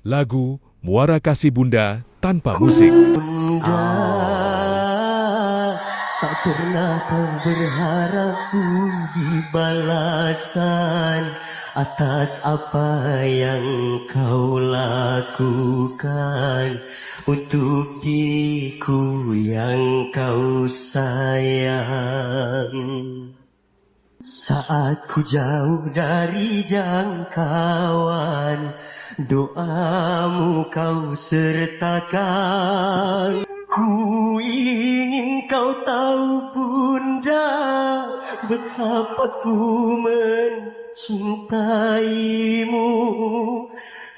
Lagu Muara Kasih Bunda tanpa musik. Bunda Tak pernah kau berharap budi balasan Atas apa yang kau lakukan Untuk diriku yang kau sayang saat ku jauh dari jangkauan Doamu kau sertakan. Ku ingin kau tahu bunda Betapa ku mencintaimu.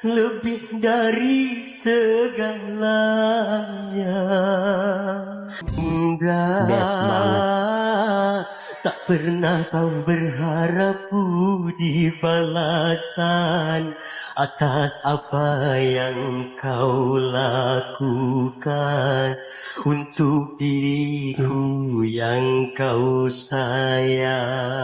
Lebih dari segalanya. Bunda. Best banget. Tak pernah kau berharap budi balasan Atas apa yang kau lakukan. Untuk diriku yang kau sayang.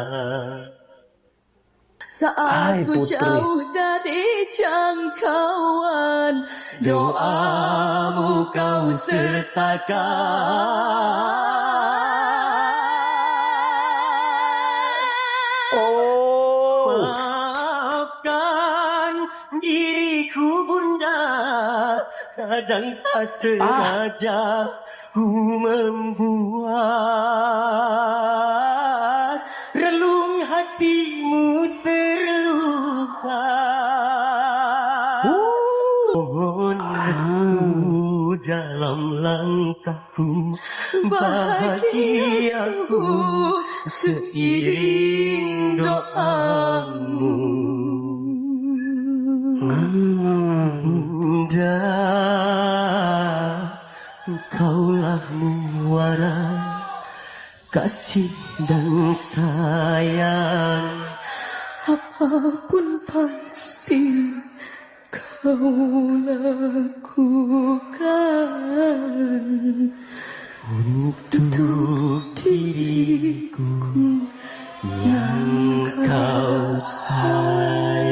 Saat ku jauh dari jangkauan Doamu kau sertakan diriku bunda Kadang tak sengaja Ku membuat. Relung hatimu terluka. Mohon restu dalam langkahku Bahagiaku seiring doamu Indah kaulah muara Kasih dan sayang. Apa pun pasti Kau lakukan Untuk diriku Yang kau sayang.